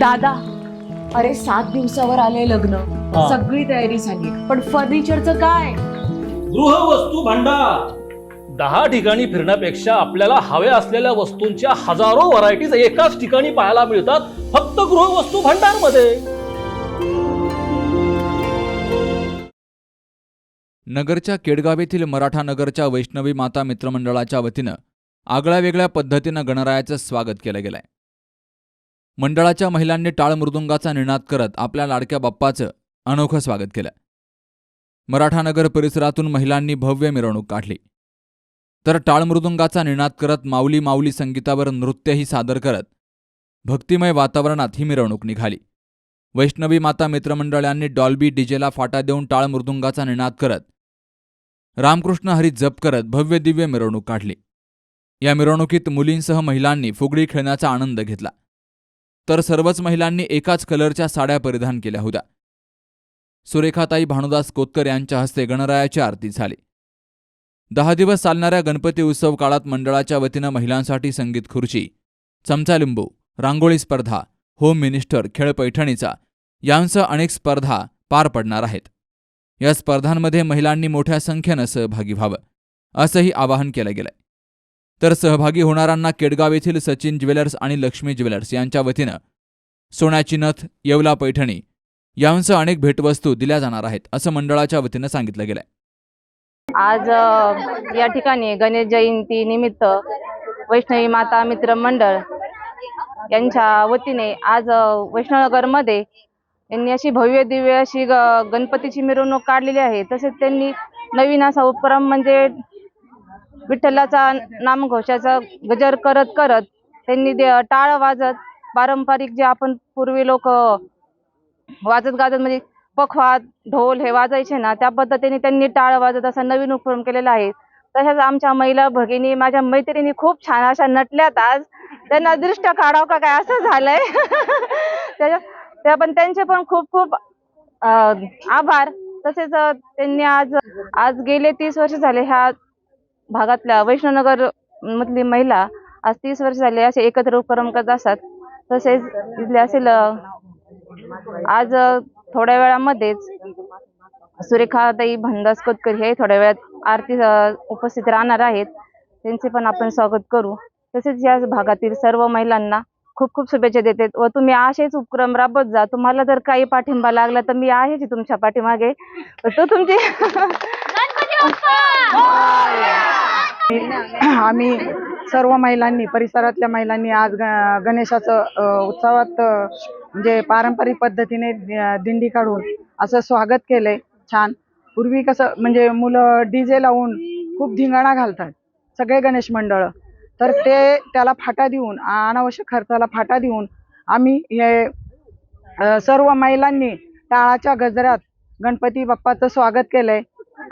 दादा अरे सात दिवसावर आले लग्न. हा. सगळी तयारी झाली. पण फर्निचरचं काय? गृहवस्तू भांडार. दहा ठिकाणी फिरण्यापेक्षा आपल्याला हव्या असलेल्या वस्तूंच्या हजारो व्हरायटीज एकाच ठिकाणी पाहायला मिळतात फक्त गृहवस्तू भांडारमध्ये नगरच्या केडगाव येथील मराठा नगरच्या वैष्णवी माता मित्रमंडळाच्या वतीनं आगळ्या वेगळ्या पद्धतीनं गणरायाचं स्वागत केलं गेलंय. मंडळाच्या महिलांनी टाळ मृदुंगाचा निनाद करत आपल्या लाडक्या बाप्पाचं अनोखं स्वागत केलं. मराठानगर परिसरातून महिलांनी भव्य मिरवणूक काढली. तर टाळ मृदुंगाचा निनाद करत माऊली माऊली संगीतावर नृत्यही सादर करत भक्तिमय वातावरणात ही मिरवणूक निघाली. वैष्णवी माता मित्रमंडळांनी डॉल्बी डीजेला फाटा देऊन टाळ मृदुंगाचा निनाद करत रामकृष्ण हरी जप करत भव्य दिव्य मिरवणूक काढली. या मिरवणुकीत मुलींसह महिलांनी फुगडी खेळण्याचा आनंद घेतला. तर सर्वच महिलांनी एकाच कलरच्या साड्या परिधान केल्या होत्या. सुरेखाताई भानुदास कोतकर यांच्या हस्ते गणरायाची आरती झाली. दहा दिवस चालणाऱ्या गणपती उत्सव काळात मंडळाच्या वतीनं महिलांसाठी संगीत खुर्ची चमचालिंबू रांगोळी स्पर्धा होम मिनिस्टर खेळ पैठणीचा यांसह अनेक स्पर्धा पार पडणार आहेत. या स्पर्धांमध्ये महिलांनी मोठ्या संख्येनं सहभागी व्हावं असंही आवाहन केलं गेलंय. तर सहभागी होणाऱ्यांना केडगाव येथील सचिन ज्वेलर्स आणि लक्ष्मी ज्वेलर्स यांच्या वतीनं सोन्याची नथ येवला पैठणी यांसह अनेक भेटवस्तू दिल्या जाणार आहेत असं मंडळाच्या वतीनं सांगितलं गेलंय. आज या ठिकाणी गणेश जयंती निमित्त वैष्णवी माता मित्र मंडळ यांच्या वतीने आज वैष्णवनगरमध्ये यांनी अशी भव्य दिव्य अशी गणपतीची मिरवणूक काढलेली आहे. तसेच त्यांनी नवीन असा उपक्रम म्हणजे विठ्ठलाचा नामघोषाचा गजर करत करत त्यांनी दे- टाळ वाजत पारंपरिक जे आपण पूर्वी लोक वाजत गाजत म्हणजे पखवा ढोल हे वाजायचे ना त्या पद्धतीने त्यांनी टाळ वाजत असा नवीन उपक्रम केलेला आहे. तशाच आमच्या महिला भगिनी माझ्या मैत्रिणी खूप छान अशा नटल्यात आज. त्यांना दृष्ट काढाव का काय? असं झालंय. त्याच्या त्या पण त्यांचे पण खूप खूप आभार. तसेच त्यांनी आज आज गेले तीस वर्ष झाले ह्या भागातल्या वैष्णवनगर मधली महिला आज तीस वर्ष झाले असे एकत्र उपक्रम करत असतात. तसेच इथले असेल अं, आज अ, थोड्या वेळामध्येच सुरेखाताई भंडास कोतकर हे थोड्या वेळात आरती अ, उपस्थित राहणार आहेत. त्यांचे पण आपण स्वागत करू. तसेच या भागातील सर्व महिलांना खूप खूप शुभेच्छा देते. व तुम्ही असेच उपक्रम राबत जा. तुम्हाला जर काही पाठिंबा लागला तर मी आहेच तुमच्या पाठीमागे. तो तुमची आम्ही सर्व महिलांनी परिसरातल्या महिलांनी आज ग- गणेशाचं उत्सवात म्हणजे पारंपरिक पद्धतीने दिंडी काढून असं स्वागत केलंय. छान. पूर्वी कसं म्हणजे मुलं डीजे लावून खूप धिंगाणा घालतात सगळे गणेश मंडळ. तर ते त्याला फाटा देऊन अनावश्यक खर्चाला फाटा देऊन आम्ही हे सर्व महिलांनी टाळाच्या गजरात गणपती बाप्पाचं स्वागत केलंय.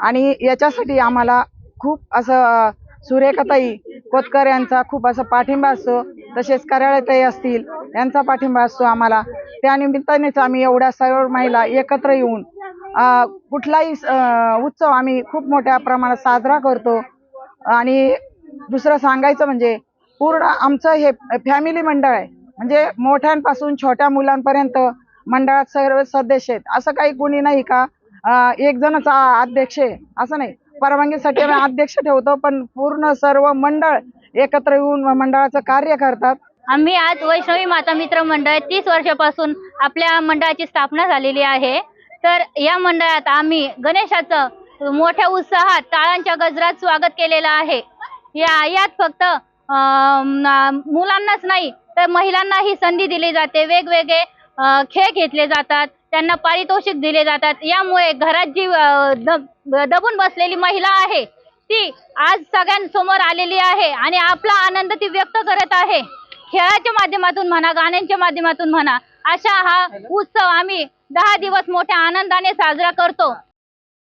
आणि याच्यासाठी आम्हाला खूप असं अ, सुरेखाताई कोतकर यांचा खूप असं पाठिंबा असतो. तसेच कराळताई असतील. यांचा पाठिंबा असतो आम्हाला. त्या निमित्तानेच आम्ही एवढ्या सर्व महिला एकत्र येऊन कुठलाही उत्सव आम्ही खूप मोठ्या प्रमाणात साजरा करतो. आणि दुसरं सांगायचं म्हणजे पूर्ण आमचं हे फॅमिली मंडळ आहे. म्हणजे मोठ्यांपासून छोट्या मुलांपर्यंत मंडळात सर्व सदस्य आहेत. असं काही कोणी नाही का एक जणच अध्यक्ष आहे. असं नाही. परवानगीसाठी आम्ही अध्यक्ष ठेवतो पण पूर्ण सर्व मंडळ एकत्र येऊन मंडळाचं कार्य करतात. आम्ही आज वैष्णवी माता मित्र मंडळ तीस वर्षापासून आपल्या मंडळाची स्थापना झालेली आहे. तर या मंडळात आम्ही गणेशाचं मोठ्या उत्साहात टाळांच्या गजरात स्वागत केलेलं आहे. या यात फक्त अं, मुलांनाच नाही तर महिलांनाही संधी दिली जाते. वेगवेगळे खेळ घेतले जातात त्यांना पारितोषिक दिले जातात. यामुळे घरात जी दब- दबून बसलेली महिला आहे ती आज सगळ्यांसमोर आलेली आहे आणि आपला आनंद ती व्यक्त करत आहे. खेळाच्या माध्यमातून म्हणा गाण्यांच्या माध्यमातून म्हणा अशा हा उत्सव आम्ही दहा दिवस मोठ्या आनंदाने साजरा करतो.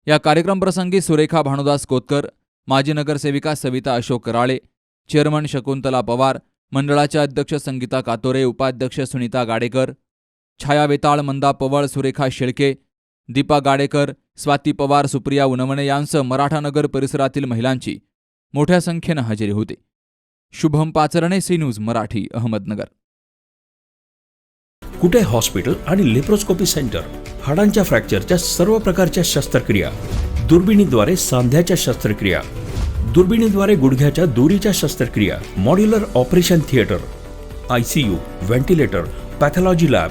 या कार्यक्रम प्रसंगी सुरेखा भानुदास कोतकर माजी नगरसेविका सविता अशोक राळे चेअरमन शकुंतला पवार मंडळाच्या अध्यक्ष संगीता कातोरे उपाध्यक्ष सुनीता गाडेकर छाया वेताळ मंदा पवळ सुरेखा शेळके दीपा गाडेकर स्वाती पवार सुप्रिया उनवणे यांसह मराठानगर परिसरातील महिलांची मोठ्या संख्येनं हजेरी होती Shubham Pacharne C News Marathi Ahmednagar Kute hospital आणि लेप्रोस्कोपी सेंटर हाडांच्या फ्रॅक्चरच्या सर्व प्रकारच्या शस्त्रक्रिया दुर्बिणीद्वारे सांध्याच्या शस्त्रक्रिया दुर्बिणीद्वारे गुडघ्याच्या दोरीच्या शस्त्रक्रिया modular operation theatre ICU ventilator pathology lab